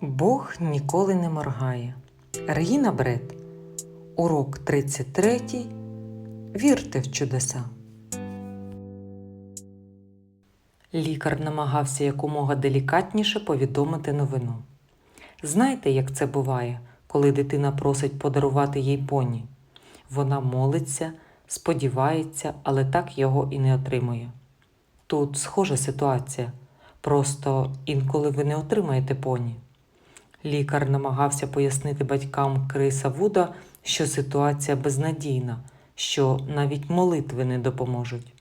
Бог ніколи не моргає. Регіна Бред. Урок 33. Вірте в чудеса. Лікар намагався якомога делікатніше повідомити новину. Знаєте, як це буває, коли дитина просить подарувати їй поні? Вона молиться, сподівається, але так його і не отримує. Тут схожа ситуація. Просто інколи ви не отримаєте поні. Лікар намагався пояснити батькам Криса Вуда, що ситуація безнадійна, що навіть молитви не допоможуть.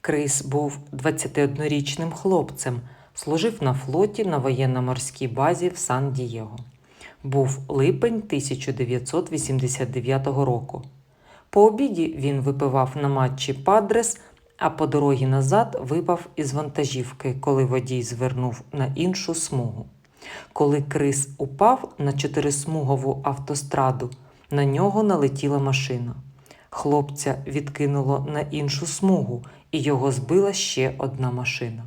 Крис був 21-річним хлопцем, служив на флоті на воєнно-морській базі в Сан-Дієго. Був липень 1989 року. По обіді він випивав на матчі Падрес, а по дорозі назад випав із вантажівки, коли водій звернув на іншу смугу. Коли Крис упав на чотирисмугову автостраду, на нього налетіла машина. Хлопця відкинуло на іншу смугу, і його збила ще одна машина.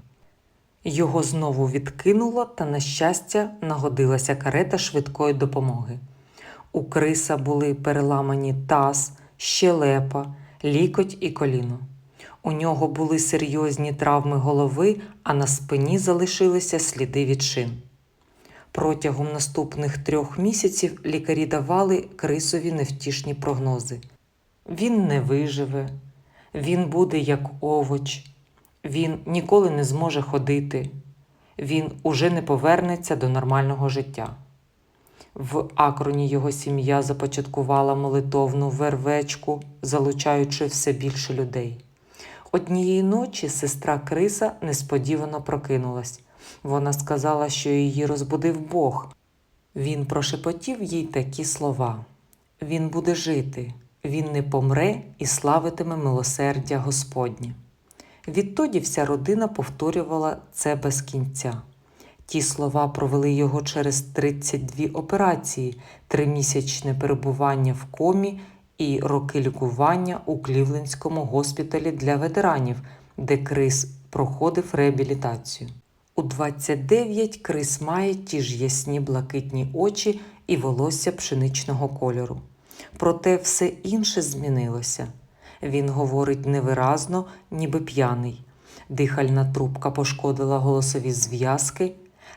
Його знову відкинуло, та, на щастя, нагодилася карета швидкої допомоги. У Криса були переламані таз, щелепа, лікоть і коліно. У нього були серйозні травми голови, а на спині залишилися сліди від шин. Протягом наступних трьох місяців лікарі давали Крисові невтішні прогнози. Він не виживе, він буде як овоч, він ніколи не зможе ходити, він уже не повернеться до нормального життя. В Акроні його сім'я започаткувала молитовну вервечку, залучаючи все більше людей. Однієї ночі сестра Криса несподівано прокинулась. Вона сказала, що її розбудив Бог. Він прошепотів їй такі слова: Він буде жити, він не помре і славитиме милосердя Господнє. Відтоді вся родина повторювала це без кінця. Ті слова провели його через 32 операції, тримісячне перебування в комі і роки лікування у Клівлендському госпіталі для ветеранів, де Крис проходив реабілітацію. У 29 Крис має ті ж ясні блакитні очі і волосся пшеничного кольору. Проте все інше змінилося. Він говорить невиразно, ніби п'яний. Дихальна трубка пошкодила голосові зв'язки,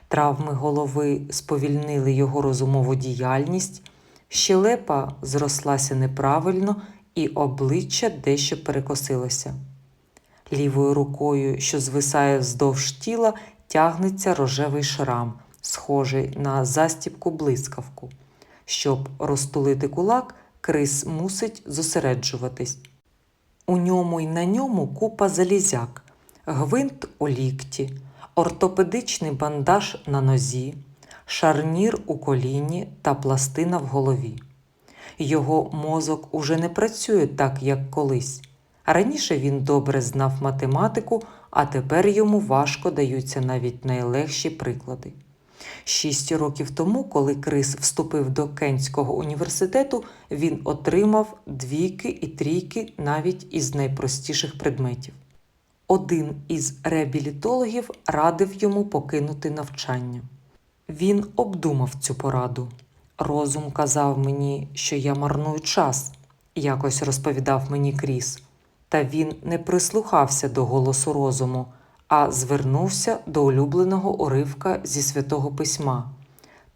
травми голови сповільнили його розумову діяльність, щелепа зрослася неправильно і обличчя дещо перекосилося. Лівою рукою, що звисає вздовж тіла, тягнеться рожевий шрам, схожий на застіпку блискавку. Щоб розтулити кулак, Крис мусить зосереджуватись. У ньому й на ньому купа залізяк, гвинт у лікті, ортопедичний бандаж на нозі, шарнір у коліні та пластина в голові. Його мозок уже не працює так, як колись. Раніше він добре знав математику, а тепер йому важко даються навіть найлегші приклади. Шість років тому, коли Крис вступив до Кентського університету, він отримав двійки і трійки навіть із найпростіших предметів. Один із реабілітологів радив йому покинути навчання. Він обдумав цю пораду. Розум казав мені, що я марную час, якось розповідав мені Кріс. Та він не прислухався до голосу розуму, а звернувся до улюбленого уривка зі святого письма.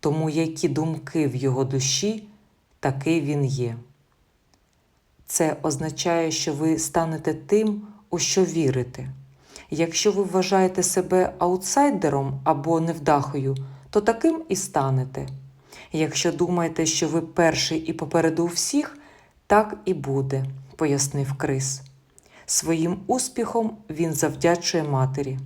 Тому які думки в його душі, такий він є. Це означає, що ви станете тим, у що вірите. Якщо ви вважаєте себе аутсайдером або невдахою, то таким і станете. Якщо думаєте, що ви перший і попереду всіх, так і буде, пояснив Крис. Своїм успіхом він завдячує матері.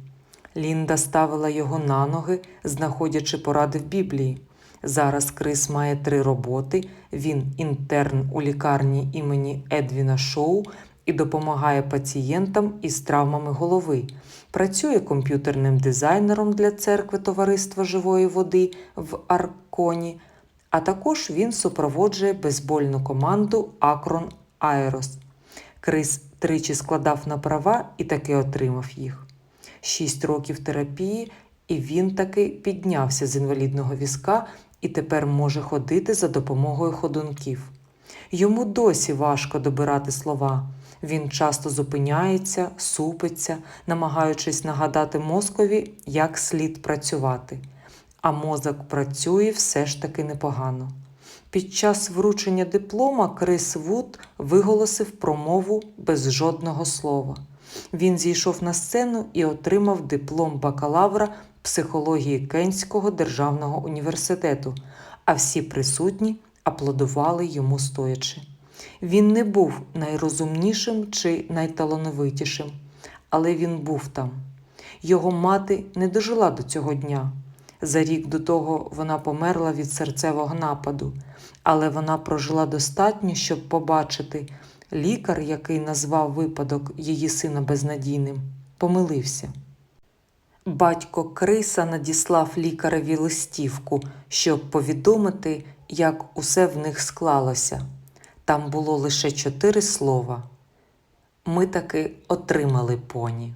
Лінда ставила його на ноги, знаходячи поради в Біблії. Зараз Крис має три роботи. Він інтерн у лікарні імені Едвіна Шоу і допомагає пацієнтам із травмами голови. Працює комп'ютерним дизайнером для церкви Товариства живої води в Арконі, а також він супроводжує безбольну команду Акрон Аерос. Крис тричі складав на права і таки отримав їх. Шість років терапії, І він таки піднявся з інвалідного візка і тепер може ходити за допомогою ходунків. Йому досі важко добирати слова. Він часто зупиняється, супиться, намагаючись нагадати мозкові, як слід працювати. А мозок працює все ж таки непогано. Під час вручення диплома Крис Вуд виголосив промову без жодного слова. Він зійшов на сцену і отримав диплом бакалавра психології Кенського державного університету, а всі присутні аплодували йому стоячи. Він не був найрозумнішим чи найталановитішим, але він був там. Його мати не дожила до цього дня. За рік до того вона померла від серцевого нападу, але вона прожила достатньо, щоб побачити, лікар, який назвав випадок її сина безнадійним, помилився. Батько Криса надіслав лікареві листівку, щоб повідомити, як усе в них склалося. Там було лише чотири слова. Ми таки отримали поні.